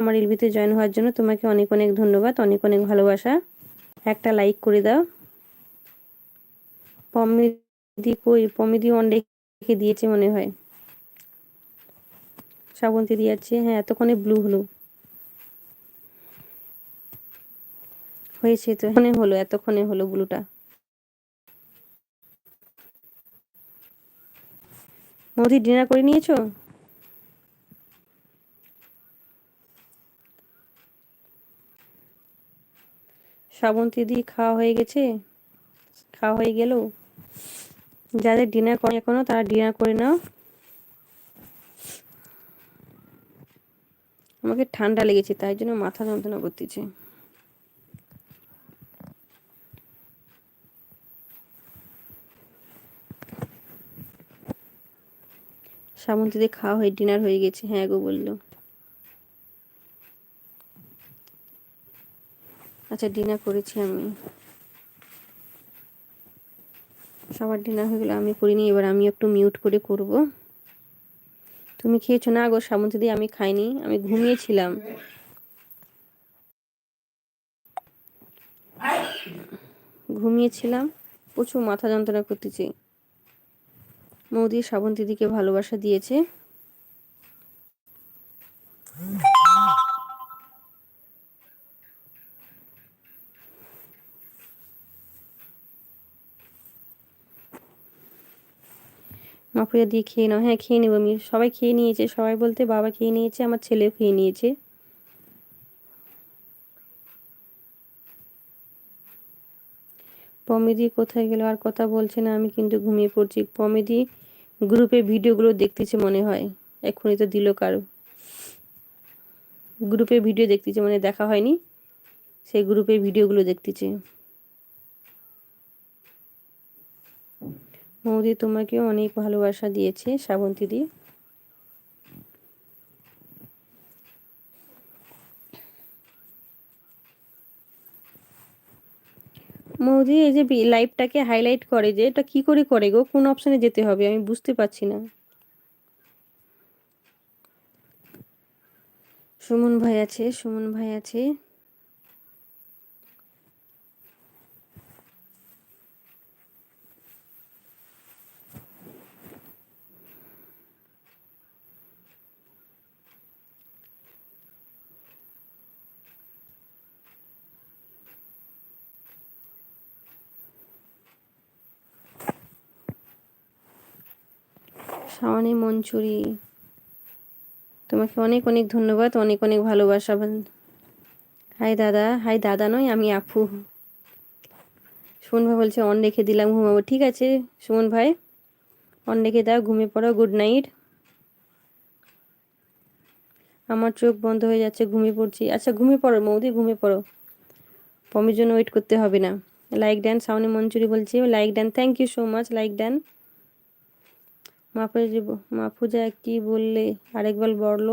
আমার ইলভিতে জয়েন হওয়ার জন্য তোমাকে অনেক অনেক ধন্যবাদ, অনেক অনেক ভালোবাসা। একটা লাইক করে দাও। পমিদি কই? পমিদি অন রেখে দিয়েছে মনে হয়। শ্রাবন্তী দিয়েছে হ্যাঁ এতক্ষণে ব্লু হলো। হয়েছে তো এখানে হলো, এতক্ষণে হলো ব্লুটা মোদি ডিনার করে নিয়েছো? শ্রাবন্তী দি খাওয়া হয়ে গেছে? খাওয়া হয়ে গেল? যাদের ডিনার করে এখনও, তারা ডিনার করে নাও। আমাকে ঠান্ডা লেগেছে, তাই জন্য মাথা যন্ত্রণা করতেছে। শ্রাবন্তীতে খাওয়া হয়ে ডিনার হয়ে গেছে হ্যাঁ গো বলল। আচ্ছা ডিনার করেছি আমি। সবার ডিনার হয়ে গেলো আমি করিনি, এবার আমি একটু মিউট করে করব। তুমি খেয়েছো না গো? সামন্ত দিয়ে আমি খাইনি, আমি ঘুমিয়েছিলাম। ঘুমিয়েছিলাম, প্রচুর মাথা যন্ত্রণা করতেছি। মৌদি দিকে ভালোবাসা দিয়েছে। মাপুয়া দিয়ে খেয়ে নাও। হ্যাঁ খেয়ে নেব আমি। সবাই খেয়ে নিয়েছে, সবাই বলতে বাবা খেয়ে নিয়েছে, আমার ছেলেও খেয়ে নিয়েছে। পমেদি কোথায় গেল? আর কথা বলছে না, আমি কিন্তু ঘুমিয়ে পড়ছি। পমেদি গ্রুপে ভিডিওগুলো দেখতেছে মনে হয়। এক্ষুনি তো দিল কারও। গ্রুপে ভিডিও দেখতেছে মানে দেখা হয়নি। সেই গ্রুপে ভিডিওগুলো দেখতেছে। মৌদি তোমাকে অনেক ভালোবাসা দিয়েছে, শ্রাবন্তী দি। মৌদি, এই যে লাইভটাকে হাইলাইট করে যে, এটা কি করে করে গো? কোন অপশনে যেতে হবে? আমি বুঝতে পারছি না। সুমন ভাই আছে, সুমন ভাই আছে। শাওনি মঞ্চুরি। তোমাকে অনেক অনেক ধন্যবাদ, অনেক অনেক ভালোবাসা হাই দাদা হাই দাদা নয়, আমি আপু। সুমন ভাই বলছে, অন রেখে দিলাম, ঘুমাবো। ঠিক আছে, সুমন ভাই, অন রেখে দাও, ঘুমিয়ে পড়ো গুড নাইট আমার চোখ বন্ধ হয়ে যাচ্ছে, ঘুমিয়ে পড়ছি। আচ্ছা ঘুমিয়ে পড়ো, মৌদি, ঘুমিয়ে পড়ো। পমির জন্য ওয়েট করতে হবে না। লাইক ড্যান সাউনি মঞ্চুরি বলছি like Dan thank you so much like দেন। মাফুজা মাফুজা কি বললে? আরেকবার বলল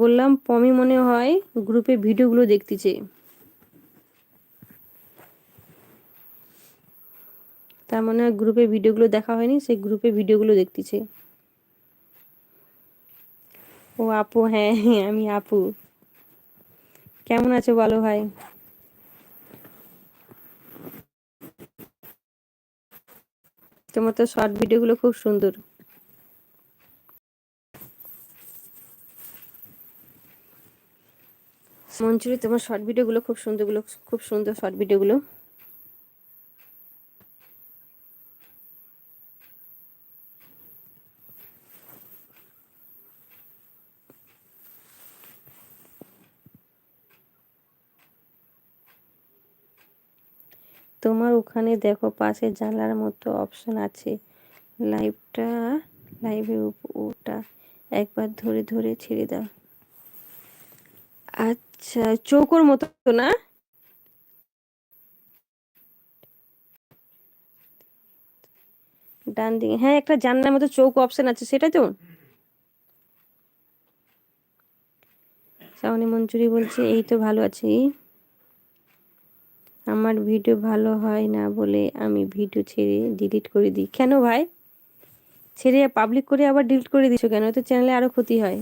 বললাম, পমি মনে হয় গ্রুপে ভিডিওগুলো দেখতেছে। তার মনে হয় গ্রুপে ভিডিওগুলো দেখা হয়নি, সেই গ্রুপে ভিডিওগুলো দেখতেছে। ও আপু হ্যাঁ হ্যাঁ আমি আপু। কেমন আছো বলো ভাই? তোমার মতো শর্ট ভিডিওগুলো খুব সুন্দর। মঞ্জুরি, তোমার শর্ট ভিডিওগুলো খুব সুন্দরগুলো খুব সুন্দর শর্ট ভিডিওগুলো তোমার ওখানে দেখো পাশে জানলার মতো অপশন আছে। লাইভটা লাইভে ওটা একবার ধরে ধরে ছেড়ে দাও। আচ্ছা চৌকোর মতো না? ডান দিকে হ্যাঁ একটা জানলার মতো চৌকো অপশন আছে, সেটাই তো? শ্রাবণী মঞ্চুরি বলছে, এই তো ভালো আছি। আমার ভিডিও ভালো হয় না বলে আমি ভিডিও ছেড়ে ডিলিট করে দিই। কেন ভাই? ছেড়ে পাবলিক করে আবার ডিলিট করে দিছো কেন? তো চ্যানেলে আরও ক্ষতি হয়।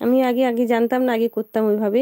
আমি আগে আগে জানতাম না, আগে করতাম ওইভাবে।